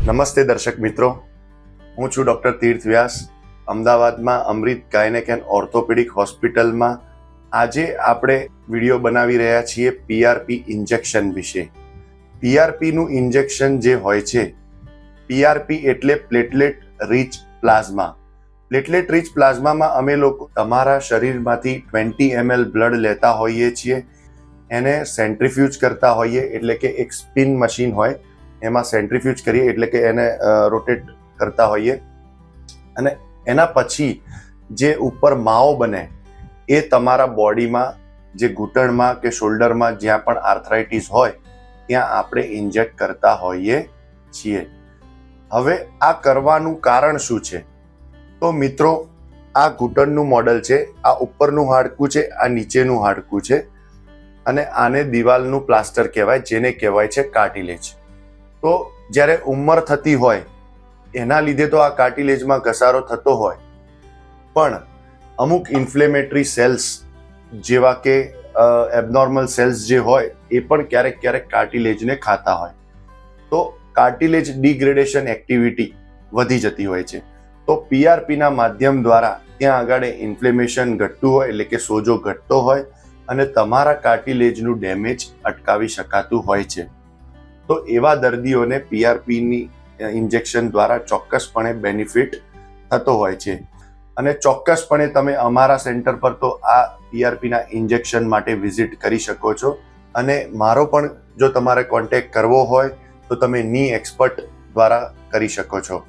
નમસ્તે દર્શક મિત્રો. હું છું ડૉક્ટર તીર્થ વ્યાસ અમદાવાદમાં અમૃત ગાયનેક એન્ડ ઓર્થોપેડિક હોસ્પિટલમાં આજે આપણે વીડિયો બનાવી રહ્યા છીએ પીઆરપી ઇન્જેક્શન વિશે. પીઆરપીનું ઇન્જેક્શન જે હોય છે પીઆરપી એટલે platelet rich plasma platelet rich પ્લાઝમામાં અમે લોકો તમારા શરીરમાંથી ટ્વેન્ટી એમએલ બ્લડ લેતા હોઈએ છીએ. એને સેન્ટ્રીફ્યુજ કરતા હોઈએ, એટલે કે એક સ્પિન મશીન હોય એમાં સેન્ટ્રીફ્યુજ કરીએ, એટલે કે એને રોટેટ કરતા હોઈએ. અને એના પછી જે ઉપર માવો બને, એ તમારા બોડીમાં, જે ઘૂંટણમાં કે શોલ્ડરમાં જ્યાં પણ આર્થરાઇટિસ હોય, ત્યાં આપણે ઇન્જેક્ટ કરતા હોઈએ છીએ. હવે આ કરવાનું કારણ શું છે? તો મિત્રો, આ ઘૂંટણનું મોડલ છે, આ ઉપરનું હાડકું છે, આ નીચેનું હાડકું છે, અને આને દિવાલનું પ્લાસ્ટર કહેવાય, જેને કહેવાય છે કાર્ટિલેજ તો જ્યારે ઉંમર થતી હોય, એના લીધે તો આ કાર્ટિલેજમાં ઘસારો થતો હોય. પણ અમુક ઇન્ફ્લેમેટરી સેલ્સ જેવા કે એબનોર્મલ સેલ્સ જે હોય, એ પણ ક્યારેક ક્યારેક કાર્ટિલેજને ખાતા હોય. તો કાર્ટિલેજ ડિગ્રેડેશન એક્ટિવિટી વધી જતી હોય છે. તો પીઆરપીના માધ્યમ દ્વારા ત્યાં આગળ ઇન્ફ્લેમેશન ઘટતું હોય, એટલે કે સોજો ઘટતો હોય, અને તમારા કાર્ટિલેજનું ડેમેજ અટકાવી શકાતું હોય છે. તો એવા દર્દીઓને પીઆરપીની ઇન્જેક્શન દ્વારા ચોક્કસપણે બેનિફિટ થતો હોય છે. અને ચોક્કસપણે તમે અમારા સેન્ટર પર તો આ પીઆરપીના ઇન્જેક્શન માટે વિઝિટ કરી શકો છો. અને મારો પણ જો તમારે કોન્ટેક્ટ કરવો હોય, તો તમે ની એક્સપર્ટ દ્વારા કરી શકો છો.